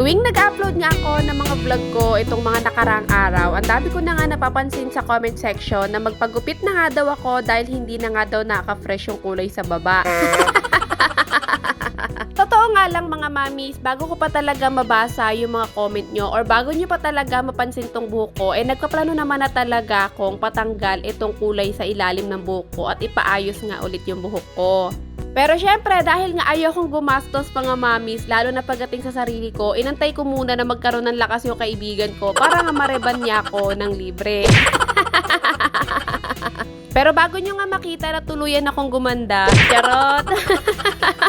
Tuwing nag-upload nga ako ng mga vlog ko itong mga nakarang araw, ang dami ko na nga napapansin sa comment section na magpagupit na nga daw ako dahil hindi na nga daw nakaka-fresh yung kulay sa baba. Totoo nga lang mga mamis, bago ko pa talaga mabasa yung mga comment nyo or bago nyo pa talaga mapansin tong buhok ko, eh nagpaplano naman na talaga akong patanggal itong kulay sa ilalim ng buhok ko at ipaayos nga ulit yung buhok ko. Pero syempre, dahil nga ayokong gumastos mga mamis, lalo na pagdating sa sarili ko, inantay ko muna na magkaroon ng lakas yung kaibigan ko para nga mareban niya ako ng libre. Pero bago nyo nga makita na tuluyan akong gumanda, charot!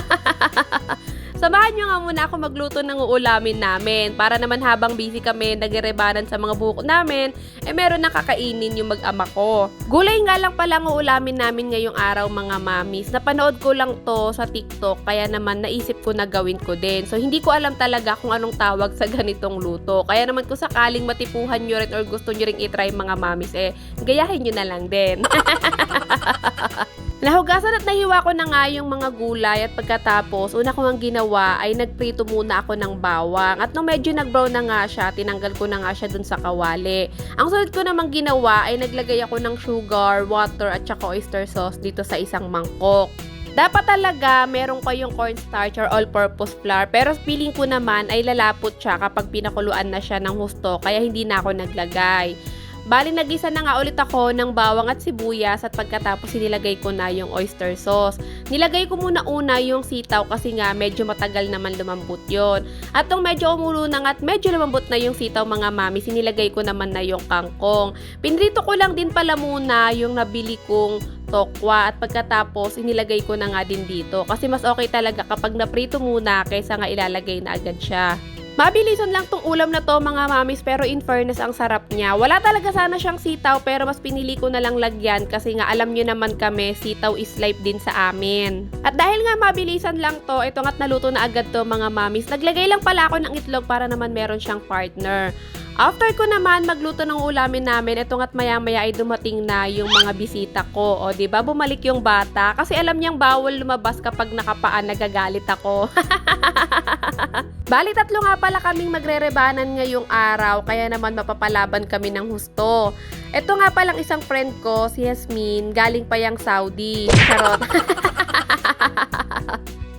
Samahan nyo nga muna ako magluto ng uulamin namin para naman habang busy kami nagrebanan sa mga buhok namin, eh meron na kakainin yung mag-ama ko. Gulay nga lang pala ang uulamin namin ngayong araw mga mamis. Napanood ko lang to sa TikTok kaya naman naisip ko na gawin ko din. So hindi ko alam talaga kung anong tawag sa ganitong luto. Kaya naman kung sakaling matipuhan nyo rin or gusto nyo rin itry mga mamis, eh gayahin nyo na lang din. Nahugasan at nahiwa ko na nga yung mga gulay at pagkatapos, una ko ang ginawa ay nagprito muna ako ng bawang. At nung medyo nag-brown na nga siya, tinanggal ko na nga siya dun sa kawali. Ang sunod ko namang ginawa ay naglagay ako ng sugar, water at saka oyster sauce dito sa isang mangkok. Dapat talaga meron kayong cornstarch or all-purpose flour pero feeling ko naman ay lalapot siya kapag pinakuluan na siya ng husto kaya hindi na ako naglagay. Bali, nagisa na nga ulit ako ng bawang at sibuyas at pagkatapos sinilagay ko na yung oyster sauce. Nilagay ko muna una yung sitaw kasi nga medyo matagal naman lumambot yon. At nung medyo umulo na at medyo lumambot na yung sitaw mga mami, sinilagay ko naman na yung kangkong. Pinrito ko lang din pala muna yung nabili kong tokwa at pagkatapos inilagay ko na nga din dito kasi mas okay talaga kapag naprito muna kaysa nga ilalagay na agad siya. Mabilisan lang tong ulam na to mga mamis pero in fairness ang sarap niya. Wala talaga sana siyang sitaw pero mas pinili ko na lang lagyan kasi nga alam nyo naman kami sitaw is life din sa amin. At dahil nga mabilisan lang to, ito nga't naluto na agad to mga mamis. Naglagay lang pala ako ng itlog para naman meron siyang partner. After ko naman magluto ng ulamin namin, ito nga't maya-maya ay dumating na yung mga bisita ko. O, di ba bumalik yung bata? Kasi alam niyang bawal lumabas kapag nakapaan nagagalit ako. Bali, tatlo nga pala kaming magre-rebanan ngayong araw, kaya naman mapapalaban kami ng husto. Ito nga palang isang friend ko, si Yasmin, galing pa yang Saudi. Charot.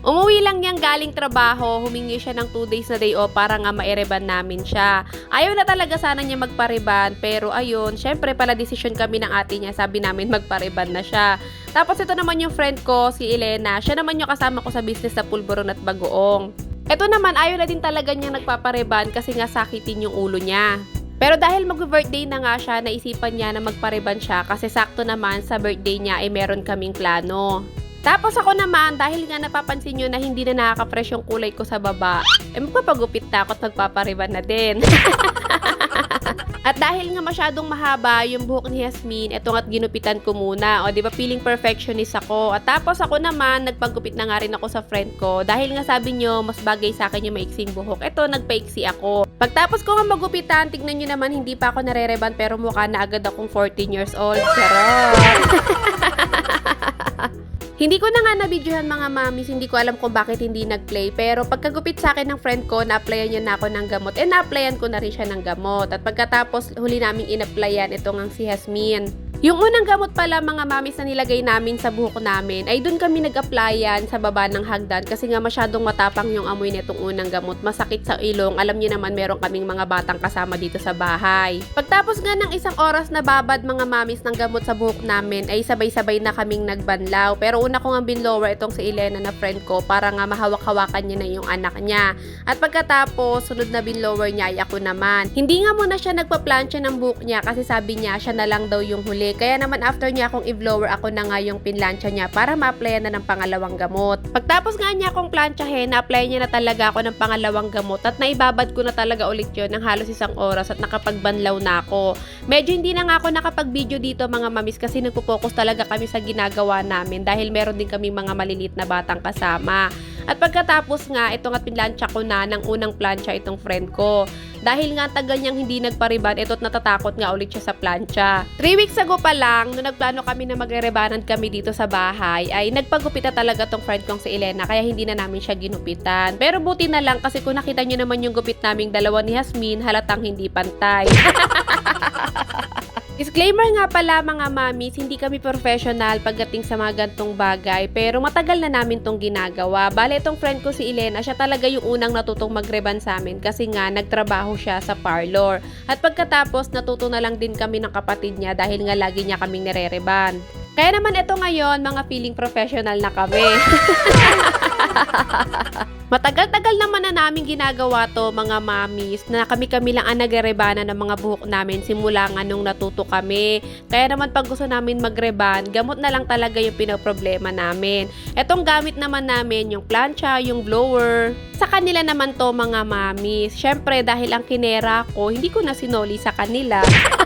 Umuwi lang niyang galing trabaho, humingi siya ng 2 days na day off para nga maireban namin siya. Ayaw na talaga sana niya magpariban, pero ayun, syempre pala decision kami ng ate niya, sabi namin magpariban na siya. Tapos ito naman yung friend ko, si Elena, siya naman yung kasama ko sa business sa Pulburon at Bagoong. Ito naman, ayaw na din talaga niya nagpapariban kasi nga sakitin yung ulo niya. Pero dahil mag-birthday na nga siya, naisipan niya na magpariban siya kasi sakto naman sa birthday niya ay meron kaming plano. Tapos ako naman, dahil nga napapansin nyo na hindi na nakaka-fresh yung kulay ko sa baba, eh magpapagupit na ako at magpapariban na din. at dahil nga masyadong mahaba yung buhok ni Yasmin, eto nga't ginupitan ko muna. O, di ba feeling perfectionist ako. At tapos ako naman, nagpagupit na nga rin ako sa friend ko. Dahil nga sabi nyo, mas bagay sa akin yung maiksing buhok. Eto, nagpaiksi ako. Pagtapos ko nga magupitan, tignan nyo naman, hindi pa ako narereban pero mukha na agad akong 14 years old. Charot! Hindi ko na nga nabidyohan mga mamis, hindi ko alam kung bakit hindi nag-play. Pero pagkagupit sa akin ng friend ko, na-applyan niya na ako ng gamot. Eh, na-applyan ko na rin siya ng gamot. At pagkatapos, huli naming in-applyan, ito nga si Hasmin. Yung unang gamot pala mga mamis na nilagay namin sa buhok namin ay doon kami nag-applyan sa baba ng hagdan kasi nga masyadong matapang yung amoy nitong unang gamot. Masakit sa ilong. Alam niyo naman meron kaming mga batang kasama dito sa bahay. Pagtapos nga ng isang oras na babad mga mamis ng gamot sa buhok namin ay sabay-sabay na kaming nagbanlaw. Pero una ko nga binlower itong si Elena na friend ko para nga mahawak-hawakan niya na yung anak niya. At pagkatapos, sunod na binlower niya ay ako naman. Hindi nga muna siya nagpa-plancha ng buhok niya kasi sabi niya siya na lang daw yung huli. Kaya naman after niya akong i-blower, ako na nga yung pinlansya niya para ma-applyan na ng pangalawang gamot. Pagtapos nga niya akong planchahin, na-apply niya na talaga ako ng pangalawang gamot at naibabad ko na talaga ulit yun ng halos isang oras at nakapagbanlaw na ako. Medyo hindi na nga ako nakapag-video dito mga mamis kasi nagpo-focus talaga kami sa ginagawa namin dahil meron din kami mga malilit na batang kasama. At pagkatapos nga, ito nga pinlansya ko na ng unang plancha itong friend ko. Dahil nga tagal niyang hindi nagpariban, ito't natatakot nga ulit siya sa plancha. 3 weeks ago pa lang, nung nagplano kami na magre-rebanan kami dito sa bahay, ay nagpagupit na talaga tong friend kong si Elena, kaya hindi na namin siya ginupitan. Pero buti na lang kasi kung nakita niyo naman yung gupit naming dalawa ni Hasmin, halatang hindi pantay. Disclaimer nga pala mga mamis, hindi kami professional pagdating sa mga gantong bagay pero matagal na namin tong ginagawa. Bale itong friend ko si Elena, siya talaga yung unang natutong magreban sa amin kasi nga nagtrabaho siya sa parlor. At pagkatapos natuto na lang din kami ng kapatid niya dahil nga lagi niya kaming nire-reban. Kaya naman ito ngayon, mga feeling professional na kami. Matagal-tagal naman na namin ginagawa to mga mamis na kami-kami lang ang nagrebana ng mga buhok namin simula nga nung natuto kami. Kaya naman pag gusto namin magreban, gamot na lang talaga yung pinoproblema namin. Etong gamit naman namin yung plancha, yung blower. Sa kanila naman to mga mamis. Syempre dahil ang kinera ko, hindi ko na sinoli sa kanila.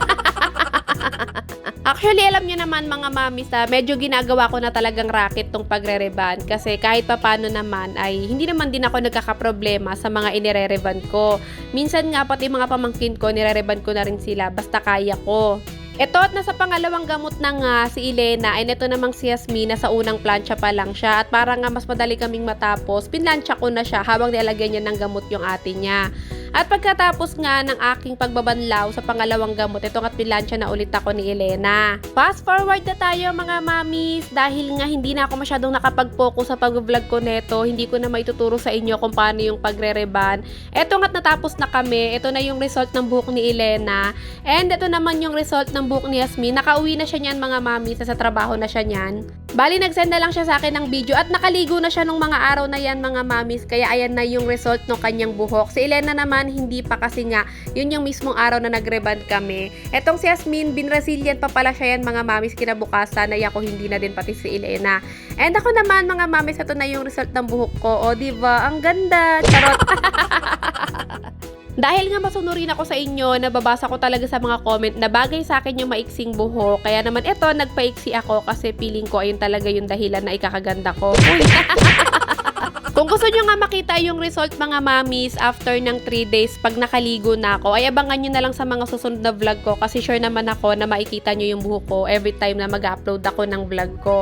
Actually, alam nyo naman mga mamis na medyo ginagawa ko na talagang racket tong pagre-reban kasi kahit papano naman ay hindi naman din ako nagkakaproblema sa mga inire-reban ko. Minsan nga pati mga pamangkin ko, nire-reban ko na rin sila basta kaya ko. Ito at nasa pangalawang gamot na nga si Elena ay neto namang si Yasmina sa unang plancha pa lang siya at para nga mas madali kaming matapos, pinlansya ko na siya habang nilalagyan niya ng gamot yung ate niya. At pagkatapos nga ng aking pagbabanlaw sa pangalawang gamot, ito nga't pinlansya na ulit ako ni Elena. Fast forward na tayo mga mamis dahil nga hindi na ako masyadong nakapag-focus sa pag-vlog ko neto, hindi ko na maituturo sa inyo kung paano yung pagre-reban. Ito nga't natapos na kami, ito na yung result ng buhok ni Elena. And ito naman yung result ng buhok ni Yasmin. Nakauwi na siya niyan mga mamis, sa trabaho na siya niyan. Bali, nag-send na lang siya sa akin ng video at nakaligo na siya nung mga araw na yan mga mamis. Kaya ayan na yung result ng kanyang buhok. Si Elena naman, hindi pa kasi nga, yun yung mismong araw na nag-reband kami. Etong si Yasmin, bin-Brazilian pa pala siya yan mga mamis kinabukasan. Ay ako hindi na din pati si Elena. And ako naman mga mamis, ito na yung result ng buhok ko. O, diba? Ang ganda. Charot. Dahil nga masunurin ako sa inyo, nababasa ko talaga sa mga comment na bagay sa akin yung maiksing buhok. Kaya naman ito, nagpaiksi ako kasi feeling ko ayun talaga yung dahilan na ikakaganda ko. Uy! Kung gusto nyo nga makita yung result mga mamis after ng 3 days pag nakaligo na ako, ay abangan nyo na lang sa mga susunod na vlog ko kasi sure naman ako na makikita nyo yung buhok ko every time na mag-upload ako ng vlog ko.